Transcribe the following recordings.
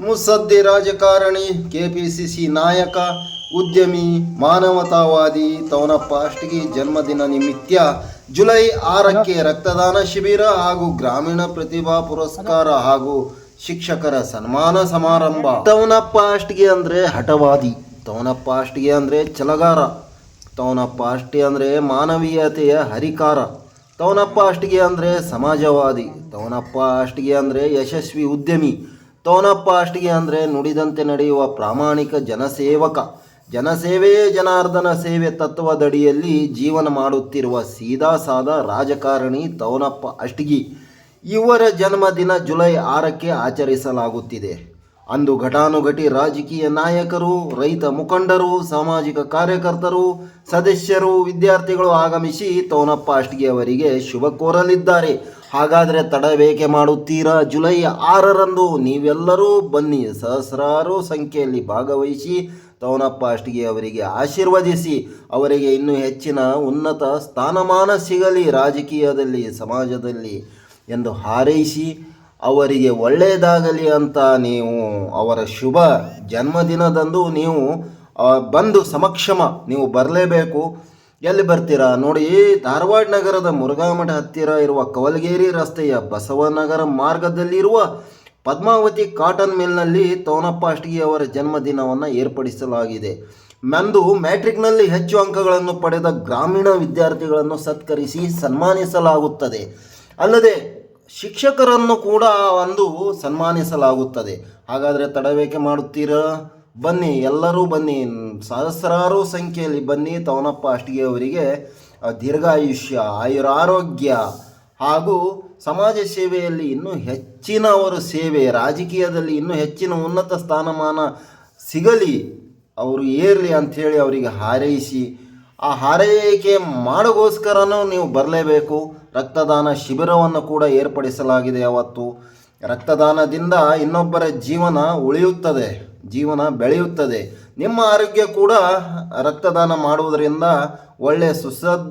ಮುತ್ಸದ್ದಿ ರಾಜಕಾರಣಿ, ಕೆಪಿಸಿಸಿ ನಾಯಕ, ಉದ್ಯಮಿ, ಮಾನವತಾವಾದಿ ತವನಪ್ಪ ಅಷ್ಟಿಗೆ ಜನ್ಮದಿನ ನಿಮಿತ್ಯ ಜುಲೈ ಆರಕ್ಕೆ ರಕ್ತದಾನ ಶಿಬಿರ ಹಾಗೂ ಗ್ರಾಮೀಣ ಪ್ರತಿಭಾ ಪುರಸ್ಕಾರ ಹಾಗೂ ಶಿಕ್ಷಕರ ಸನ್ಮಾನ ಸಮಾರಂಭ. ತವನಪ್ಪ ಅಷ್ಟಿಗೆ ಅಂದ್ರೆ ಹಠವಾದಿ. ತವನಪ್ಪ ಅಷ್ಟಿಗೆ ಅಂದ್ರೆ ಚಲಗಾರ ತವನಪ್ಪ ಅಷ್ಟಿ ಅಂದರೆ ಮಾನವೀಯತೆಯ ಹರಿಕಾರ. ತವನಪ್ಪ ಅಷ್ಟಿಗೆ ಅಂದರೆ ಸಮಾಜವಾದಿ. ತವನಪ್ಪ ಅಷ್ಟಿಗೆ ಅಂದರೆ ಯಶಸ್ವಿ ಉದ್ಯಮಿ. ತವನಪ್ಪ ಅಷ್ಟಿಗೆ ಅಂದರೆ ನುಡಿದಂತೆ ನಡೆಯುವ ಪ್ರಾಮಾಣಿಕ ಜನಸೇವಕ. ಜನಸೇವೆಯೇ ಜನಾರ್ದನ ಸೇವೆ ತತ್ವದಡಿಯಲ್ಲಿ ಜೀವನ ಮಾಡುತ್ತಿರುವ ಸೀದಾ ಸಾದ ರಾಜಕಾರಣಿ ತೌನಪ್ಪ ಅಷ್ಟಿಗಿ. ಇವರ ಜನ್ಮದಿನ ಜುಲೈ ಆರಕ್ಕೆ ಆಚರಿಸಲಾಗುತ್ತಿದೆ. ಅಂದು ಘಟಾನುಘಟಿ ರಾಜಕೀಯ ನಾಯಕರು, ರೈತ ಮುಖಂಡರು, ಸಾಮಾಜಿಕ ಕಾರ್ಯಕರ್ತರು, ಸದಸ್ಯರು, ವಿದ್ಯಾರ್ಥಿಗಳು ಆಗಮಿಸಿ ತೋನಪ್ಪ ಅಷ್ಟಿಗೆ ಅವರಿಗೆ ಶುಭ ಕೋರಲಿದ್ದಾರೆ. ಹಾಗಾದರೆ ತಡಬೇಕೆ ಮಾಡುತ್ತೀರಾ? ಜುಲೈ ಆರರಂದು ನೀವೆಲ್ಲರೂ ಬನ್ನಿ. ಸಹಸ್ರಾರು ಸಂಖ್ಯೆಯಲ್ಲಿ ಭಾಗವಹಿಸಿ ತವನಪ್ಪ ಅಷ್ಟಿಗೆ ಅವರಿಗೆ ಆಶೀರ್ವದಿಸಿ, ಅವರಿಗೆ ಇನ್ನೂ ಹೆಚ್ಚಿನ ಉನ್ನತ ಸ್ಥಾನಮಾನ ಸಿಗಲಿ ರಾಜಕೀಯದಲ್ಲಿ, ಸಮಾಜದಲ್ಲಿ ಎಂದು ಹಾರೈಸಿ, ಅವರಿಗೆ ಒಳ್ಳೆಯದಾಗಲಿ ಅಂತ ನೀವು ಅವರ ಶುಭ ಜನ್ಮದಿನದಂದು ನೀವು ಬಂದು ಸಮಕ್ಷಮ ನೀವು ಬರಲೇಬೇಕು. ಎಲ್ಲಿ ಬರ್ತೀರಾ? ನೋಡಿ, ಧಾರವಾಡ ನಗರದ ಮುರುಘಾಮಠ ಹತ್ತಿರ ಇರುವ ಕವಲಗೇರಿ ರಸ್ತೆಯ ಬಸವನಗರ ಮಾರ್ಗದಲ್ಲಿರುವ ಪದ್ಮಾವತಿ ಕಾಟನ್ ಮಿಲ್ನಲ್ಲಿ ತೋನಪ್ಪ ಅಷ್ಟಗಿ ಅವರ ಜನ್ಮದಿನವನ್ನು ಏರ್ಪಡಿಸಲಾಗಿದೆ. ಮಂದು ಮ್ಯಾಟ್ರಿಕ್ನಲ್ಲಿ ಹೆಚ್ಚು ಅಂಕಗಳನ್ನು ಪಡೆದ ಗ್ರಾಮೀಣ ವಿದ್ಯಾರ್ಥಿಗಳನ್ನು ಸತ್ಕರಿಸಿ ಸನ್ಮಾನಿಸಲಾಗುತ್ತದೆ. ಅಲ್ಲದೆ, ಶಿಕ್ಷಕರನ್ನು ಕೂಡ ಒಂದು ಸನ್ಮಾನಿಸಲಾಗುತ್ತದೆ. ಹಾಗಾದರೆ ತಡವೇಕೆ ಮಾಡುತ್ತೀರಾ? ಬನ್ನಿ, ಎಲ್ಲರೂ ಬನ್ನಿ. ಸಹಸ್ರಾರು ಸಂಖ್ಯೆಯಲ್ಲಿ ಬನ್ನಿ. ತವನಪ್ಪ ಅಷ್ಟಿಗೆ ಅವರಿಗೆ ದೀರ್ಘಾಯುಷ್ಯ, ಆಯುರಾರೋಗ್ಯ ಹಾಗೂ ಸಮಾಜ ಸೇವೆಯಲ್ಲಿ ಇನ್ನೂ ಹೆಚ್ಚಿನ ಅವರ ಸೇವೆ, ರಾಜಕೀಯದಲ್ಲಿ ಇನ್ನೂ ಹೆಚ್ಚಿನ ಉನ್ನತ ಸ್ಥಾನಮಾನ ಸಿಗಲಿ. ಅವರು ಏರಲಿ ಅಂಥೇಳಿ ಅವರಿಗೆ ಹಾರೈಸಿ. ಆ ಹಾರೈಕೆ ಮಾಡೋಗೋಸ್ಕರನೂ ನೀವು ಬರಲೇಬೇಕು. ರಕ್ತದಾನ ಶಿಬಿರವನ್ನು ಕೂಡ ಏರ್ಪಡಿಸಲಾಗಿದೆ ಅವತ್ತು. ರಕ್ತದಾನದಿಂದ ಇನ್ನೊಬ್ಬರ ಜೀವನ ಉಳಿಯುತ್ತದೆ. ಜೀವನ ಬೆಳೆಯುತ್ತದೆ. ನಿಮ್ಮ ಆರೋಗ್ಯ ಕೂಡ ರಕ್ತದಾನ ಮಾಡುವುದರಿಂದ ಒಳ್ಳೆ ಸುಸದ್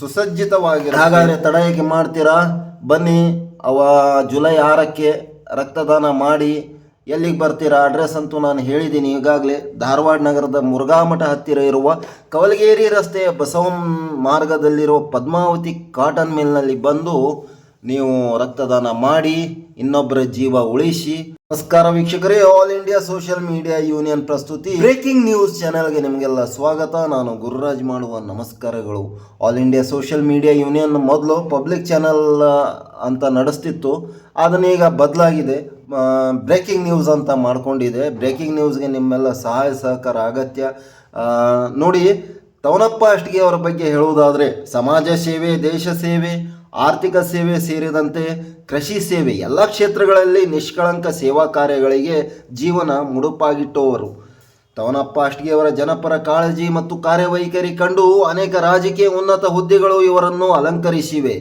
ಸುಸಜ್ಜಿತವಾಗಿರ ಸುಸಜ್ಜಿತವಾಗಿ ಹಾಗಾದರೆ ತಡ ಮಾಡ್ತೀರಾ? ಬನ್ನಿ, ಅವ ಜುಲೈ ಆರಕ್ಕೆ ರಕ್ತದಾನ ಮಾಡಿ ಎಲ್ಲಿಗೆ ಬರ್ತೀರಾ? ಅಡ್ರೆಸ್ ಅಂತೂ ನಾನು ಹೇಳಿದ್ದೀನಿ. ಈಗಾಗಲೇ ಧಾರವಾಡ ನಗರದ ಮುರುಘಾಮಠ ಹತ್ತಿರ ಇರುವ ಕವಲಗೇರಿ ರಸ್ತೆಯ ಬಸವನ್ ಮಾರ್ಗದಲ್ಲಿರುವ ಪದ್ಮಾವತಿ ಕಾಟನ್ ಮಿಲ್ನಲ್ಲಿ ಬಂದು ನೀವು ರಕ್ತದಾನ ಮಾಡಿ, ಇನ್ನೊಬ್ಬರ ಜೀವ ಉಳಿಸಿ. ನಮಸ್ಕಾರ ವೀಕ್ಷಕರೇ all India social media union ಪ್ರಸ್ತುತಿ. ಬ್ರೇಕಿಂಗ್ ನ್ಯೂಸ್ ಚಾನೆಲ್ಗೆ ನಿಮಗೆಲ್ಲ ಸ್ವಾಗತ. ನಾನು ಗುರುರಾಜ್ ಮಾಡುವ ನಮಸ್ಕಾರಗಳು. All India social media union ಮೊದಲು ಪಬ್ಲಿಕ್ ಚಾನೆಲ್ ಅಂತ ನಡೆಸ್ತಿತ್ತು. ಅದನ್ನೀಗ ಬದಲಾಗಿದೆ. ಬ್ರೇಕಿಂಗ್ ನ್ಯೂಸ್ ಅಂತ ಮಾಡ್ಕೊಂಡಿದೆ. ಬ್ರೇಕಿಂಗ್ ನ್ಯೂಸ್ಗೆ ನಿಮ್ಮೆಲ್ಲ ಸಹಾಯ, ಸಹಕಾರ, ಅಗತ್ಯ. ನೋಡಿ, ತವನಪ್ಪ ಅಷ್ಟಿಗೆ ಅವರ ಬಗ್ಗೆ ಹೇಳುವುದಾದರೆ, ಸಮಾಜ ಸೇವೆ, ದೇಶ ಸೇವೆ ಆರ್ಥಿಕ ಸೇವೆ ಸೇರಿದಂತೆ ಕೃಷಿ ಸೇವೆ ಎಲ್ಲ ಕ್ಷೇತ್ರಗಳಲ್ಲಿ ನಿಷ್ಕಳಂಕ ಸೇವಾ ಕಾರ್ಯಗಳಿಗೆ ಜೀವನ ಮುಡುಪಾಗಿಟ್ಟುವರು ತವನಪ್ಪ ಅಷ್ಟಿಗೆಯವರ ಜನಪರ ಕಾಳಜಿ ಮತ್ತು ಕಾರ್ಯವೈಖರಿ ಕಂಡು ಅನೇಕ ರಾಜಕೀಯ ಉನ್ನತ ಹುದ್ದೆಗಳು ಇವರನ್ನು ಅಲಂಕರಿಸಿವೆ.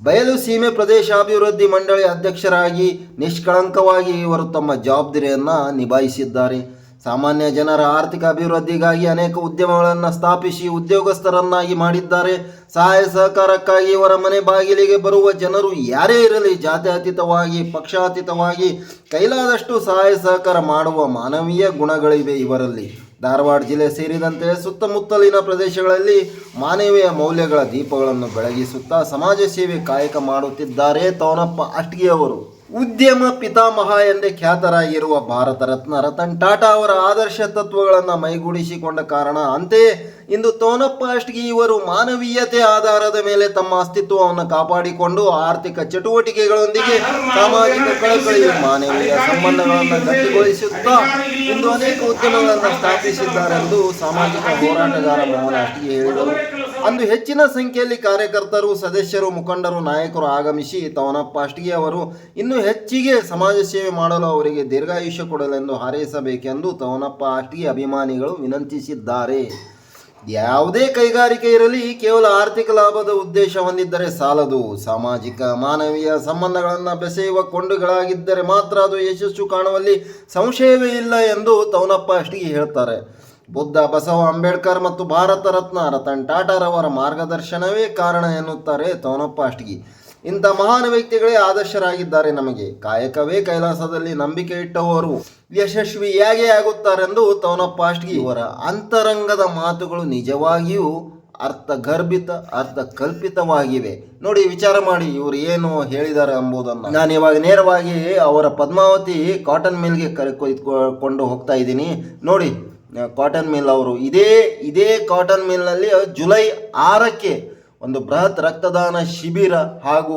ಬಯಲು ಸೀಮೆ ಪ್ರದೇಶಾಭಿವೃದ್ಧಿ ಮಂಡಳಿ ಅಧ್ಯಕ್ಷರಾಗಿ ನಿಷ್ಕಳಂಕವಾಗಿ ಇವರು ತಮ್ಮ ಜವಾಬ್ದಾರಿಯನ್ನು ನಿಭಾಯಿಸಿದ್ದಾರೆ. ಸಾಮಾನ್ಯ ಜನರ ಆರ್ಥಿಕ ಅಭಿವೃದ್ಧಿಗಾಗಿ ಅನೇಕ ಉದ್ಯಮಗಳನ್ನು ಸ್ಥಾಪಿಸಿ ಉದ್ಯೋಗಸ್ಥರನ್ನಾಗಿ ಮಾಡಿದ್ದಾರೆ. ಸಹಾಯ ಸಹಕಾರಕ್ಕಾಗಿ ಇವರ ಮನೆ ಬಾಗಿಲಿಗೆ ಬರುವ ಜನರು ಯಾರೇ ಇರಲಿ ಜಾತ್ಯತೀತವಾಗಿ, ಪಕ್ಷಾತೀತವಾಗಿ ಕೈಲಾದಷ್ಟು ಸಹಾಯ ಸಹಕಾರ ಮಾಡುವ ಮಾನವೀಯ ಗುಣಗಳಿವೆ ಇವರಲ್ಲಿ. ಧಾರವಾಡ ಜಿಲ್ಲೆ ಸೇರಿದಂತೆ ಸುತ್ತಮುತ್ತಲಿನ ಪ್ರದೇಶಗಳಲ್ಲಿ ಮಾನವೀಯ ಮೌಲ್ಯಗಳ ದೀಪಗಳನ್ನು ಬೆಳಗಿಸುತ್ತಾ ಸಮಾಜ ಸೇವೆ ಕಾಯಕ ಮಾಡುತ್ತಿದ್ದಾರೆ ತವನಪ್ಪ ಅಷ್ಟಿಗೆಯವರು. ಉದ್ಯಮ ಪಿತಾಮಹ ಎಂದೇ ಖ್ಯಾತರಾಗಿರುವ ಭಾರತ ರತ್ನ ರತನ್ ಟಾಟಾ ಅವರ ಆದರ್ಶ ತತ್ವಗಳನ್ನು ಮೈಗೂಡಿಸಿಕೊಂಡ ಕಾರಣ, ಅಂತೆಯೇ ಇಂದು ತೋನಪ್ಪ ಅಷ್ಟಿಗೆ ಇವರು ಮಾನವೀಯತೆ ಆಧಾರದ ಮೇಲೆ ತಮ್ಮ ಅಸ್ತಿತ್ವವನ್ನು ಕಾಪಾಡಿಕೊಂಡು ಆರ್ಥಿಕ ಚಟುವಟಿಕೆಗಳೊಂದಿಗೆ ಸಾಮಾಜಿಕ ಕಳಕಳಿಯ ಮಾನವೀಯ ಸಂಬಂಧಗಳನ್ನು ಗಟ್ಟಿಗೊಳಿಸುತ್ತಾ ಇಂದು ಅನೇಕ ಉದ್ಯಮಗಳನ್ನು ಸ್ಥಾಪಿಸಿದ್ದಾರೆಂದು ಸಾಮಾಜಿಕ ಹೋರಾಟಗಾರ ಮೋಹನ ಅಷ್ಟಿಗೆ ಹೇಳಿದರು. ಅಂದು ಹೆಚ್ಚಿನ ಸಂಖ್ಯೆಯಲ್ಲಿ ಕಾರ್ಯಕರ್ತರು, ಸದಸ್ಯರು, ಮುಖಂಡರು, ನಾಯಕರು ಆಗಮಿಸಿ ತವನಪ್ಪ ಅಷ್ಟಿಗೆ ಅವರು ಇನ್ನೂ ಹೆಚ್ಚಿಗೆ ಸಮಾಜ ಸೇವೆ ಮಾಡಲು ಅವರಿಗೆ ದೀರ್ಘಾಯುಷ್ಯ ಕೊಡಲೆಂದು ಹಾರೈಸಬೇಕೆಂದು ತವನಪ್ಪ ಅಷ್ಟಿಗೆ ಅಭಿಮಾನಿಗಳು ವಿನಂತಿಸಿದ್ದಾರೆ. ಯಾವುದೇ ಕೈಗಾರಿಕೆ ಇರಲಿ, ಕೇವಲ ಆರ್ಥಿಕ ಲಾಭದ ಉದ್ದೇಶ ಹೊಂದಿದ್ದರೆ ಸಾಲದು. ಸಾಮಾಜಿಕ, ಮಾನವೀಯ ಸಂಬಂಧಗಳನ್ನು ಬೆಸೆಯುವ ಕೊಂಡುಗಳಾಗಿದ್ದರೆ ಮಾತ್ರ ಅದು ಯಶಸ್ಸು ಕಾಣುವಲ್ಲಿ ಸಂಶಯವೇ ಇಲ್ಲ ಎಂದು ತವನಪ್ಪ ಅಷ್ಟಿಗೆ ಹೇಳ್ತಾರೆ. ಬುದ್ಧ ಬಸವ ಅಂಬೇಡ್ಕರ್ ಮತ್ತು ಭಾರತ ರತ್ನ ರತನ್ ಟಾಟಾರವರ ಮಾರ್ಗದರ್ಶನವೇ ಕಾರಣ ಎನ್ನುತ್ತಾರೆ ತೋನಪ್ಪ ಅಷ್ಟಗಿ ಇಂಥ ಮಹಾನ್ ವ್ಯಕ್ತಿಗಳೇ ಆದರ್ಶರಾಗಿದ್ದಾರೆ ನಮಗೆ. ಕಾಯಕವೇ ಕೈಲಾಸದಲ್ಲಿ ನಂಬಿಕೆ ಇಟ್ಟವರು ಯಶಸ್ವಿ ಹೇಗೆ ಆಗುತ್ತಾರೆಂದು ತವನಪ್ಪ ಅಷ್ಟಗಿ ಇವರ ಅಂತರಂಗದ ಮಾತುಗಳು ನಿಜವಾಗಿಯೂ ಅರ್ಥಗರ್ಭಿತ ಅರ್ಥ ಕಲ್ಪಿತವಾಗಿವೆ ನೋಡಿ, ವಿಚಾರ ಮಾಡಿ ಇವರು ಏನು ಹೇಳಿದ್ದಾರೆ ಎಂಬುದನ್ನು. ನಾನು ಇವಾಗ ನೇರವಾಗಿ ಅವರ ಪದ್ಮಾವತಿ ಕಾಟನ್ ಮಿಲ್ಗೆ ಕೊಯ್ದುಕೊಂಡು ಹೋಗ್ತಾ ಇದ್ದೀನಿ. ನೋಡಿ ಕಾಟನ್ ಮಿಲ್ ಅವರು. ಇದೇ ಇದೇ ಕಾಟನ್ ಮಿಲ್ನಲ್ಲಿ ಜುಲೈ ಆರಕ್ಕೆ ಒಂದು ಬೃಹತ್ ರಕ್ತದಾನ ಶಿಬಿರ ಹಾಗೂ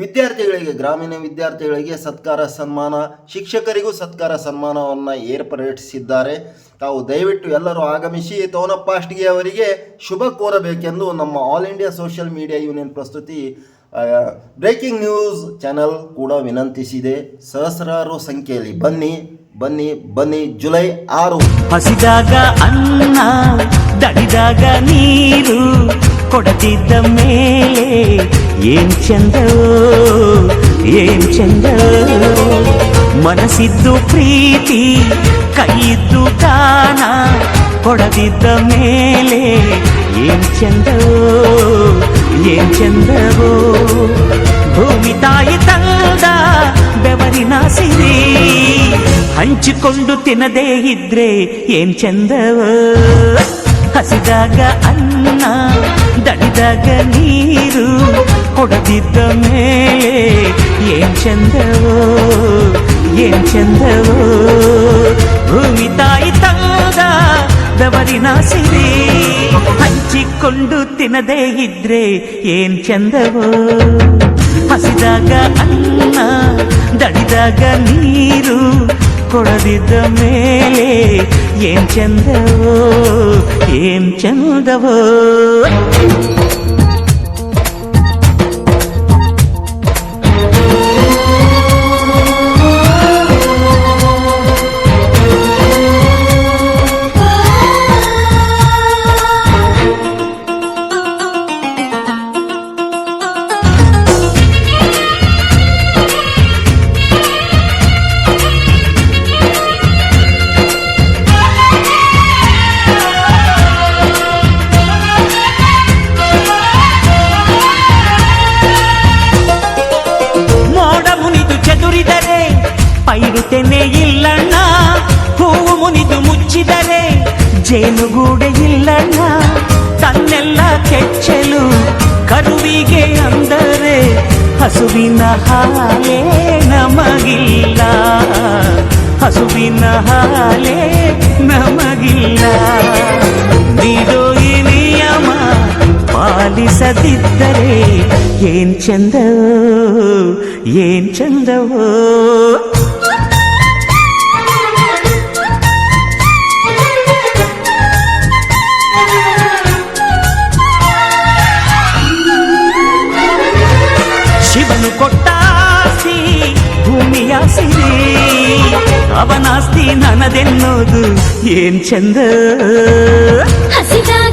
ವಿದ್ಯಾರ್ಥಿಗಳಿಗೆ, ಗ್ರಾಮೀಣ ವಿದ್ಯಾರ್ಥಿಗಳಿಗೆ ಸತ್ಕಾರ ಸನ್ಮಾನ, ಶಿಕ್ಷಕರಿಗೂ ಸತ್ಕಾರ ಸನ್ಮಾನವನ್ನು ಏರ್ಪಡಿಸಿದ್ದಾರೆ. ತಾವು ದಯವಿಟ್ಟು ಎಲ್ಲರೂ ಆಗಮಿಸಿ ತೋನಪ್ಪ ಅಷ್ಟಿಗೆ ಅವರಿಗೆ ಶುಭ ಕೋರಬೇಕೆಂದು ನಮ್ಮ all India social media union ಪ್ರಸ್ತುತಿ ಬ್ರೇಕಿಂಗ್ ನ್ಯೂಸ್ ಚಾನೆಲ್ ಕೂಡ ವಿನಂತಿಸಿದೆ. ಸಹಸ್ರಾರು ಸಂಖ್ಯೆಯಲ್ಲಿ ಬನ್ನಿ. ಬನ್ನಿ ಬನ್ನಿ ಜುಲೈ ಆರು. ಹಸಿದಾಗ ಅನ್ನ ದಡಿದಾಗ ನೀರು, ಕೊಡದಿದ್ದ ಮೇಲೆ ಏನ್ ಚಂದ ಏನ್ ಚಂದ. ಮನಸ್ಸಿದ್ದು ಪ್ರೀತಿ, ಕೈಯಿದ್ದು ದಾನ, ಕೊಡದಿದ್ದ ಮೇಲೆ ಏನ್ ಚಂದವೋ ಏನ್ ಚಂದವೋ. ಭೂಮಿ ತಾಯಿ ತಂದ ಬೆವರಿನ ಸಿರಿ. ಹಂಚಿಕೊಂಡು ತಿನ್ನದೇ ಇದ್ರೆ ಏನ್ ಚಂದವ ಹಸಿದಾಗ ಅನ್ನ ದಡಿದಾಗ ನೀರು ಕೊಡದಿದ್ದ ಮೇಲೆ ಏನ್ ಚಂದವೋ ಏನ್ ಚಂದವೋ ಭೂಮಿ ತಾಯಿ ತಂದ ಬೆವರಿನ ಸಿರಿ ಹಂಚಿಕೊಂಡು ತಿನ್ನದೇ ಇದ್ರೆ ಏನ್ ಚಂದವೋ ಹಸಿದಾಗ ಅನ್ನ ದಡಿದಾಗ ನೀರು ಕೊಡದಿದ್ದ ಮೇಲೆ ಏನ್ ಚಂದವೋ ಏನ್ ಚಂದವೋ ಜೇನುಗೂಡೆ ಇಲ್ಲಣ್ಣ. ತನ್ನೆಲ್ಲ ಕೆಚ್ಚಲು ಕರುವಿಗೆ ಅಂದರೆ ಹಸುವಿನ ಹಾಲೇ ನಮಗಿಲ್ಲ. ಹಸುವಿನ ಹಾಲೇ ನಮಗಿಲ್ಲ. ನೀಡೋ ಈ ನಿಯಮ ಪಾಲಿಸದಿದ್ದರೆ ಏನ್ ಚಂದವೋ ಏನ್ ಚಂದವೋ. ಭೂಮಿಯ ಸಿರಿ ಅವನಾಸ್ತಿ ನನದೆನ್ನೋದು ಏನ್ ಚಂದ ಹಸಿದಾಗ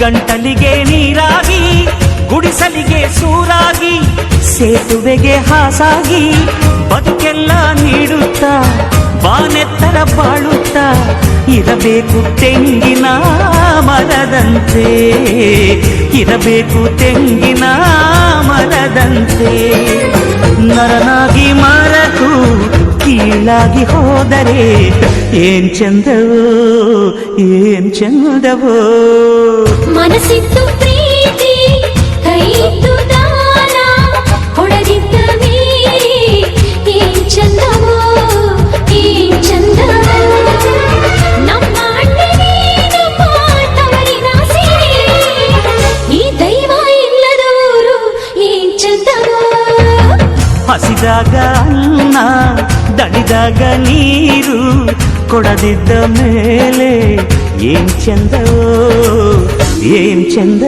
ಗಂಟಲಿಗೆ ನೀರಾಗಿ, ಗುಡಿಸಲಿಗೆ ಸೂರಾಗಿ, ಸೇತುವೆಗೆ ಹಾಸಾಗಿ, ಬದುಕೆಲ್ಲ ನೀಡುತ್ತಾ, ಬಾನೆತ್ತರ ಬಾಳುತ್ತಾ, ಇರಬೇಕು ತೆಂಗಿನ ಮರದಂತೆ, ಇರಬೇಕು ತೆಂಗಿನ ಮರದಂತೆ. ನರನಾಗಿ ಮರಕು ಕೀಳಾಗಿ ಹೋದರೆ ಏನ್ ಚಂದವೋ ಏನ್ ಚಂದವೋ ಮನಸ್ಸಿತ್ತು ಪ್ರೀತಿ ಕೈಯಿತ್ತು ದಾನ ಕೊಡದಿದ್ದ ಮೇಲೆ ಏನ್ ಚಂದವೋ ಏನ್ ಚಂದವೋ ನಮ್ಮ ಅಣ್ಣನೇನು ತವರಿನ ಸೀರೆ ಈ ದೈವ ಇಲ್ಲದವರು ಏನ್ ಚಂದವೋ ಹಸಿದಾಗ ನನ್ನ ದಣಿದಾಗ ನೀರು ಕೊಡದಿದ್ದ ಮೇಲೆ ಏನ್ ಚಂದ ಏನ್ ಚಂದ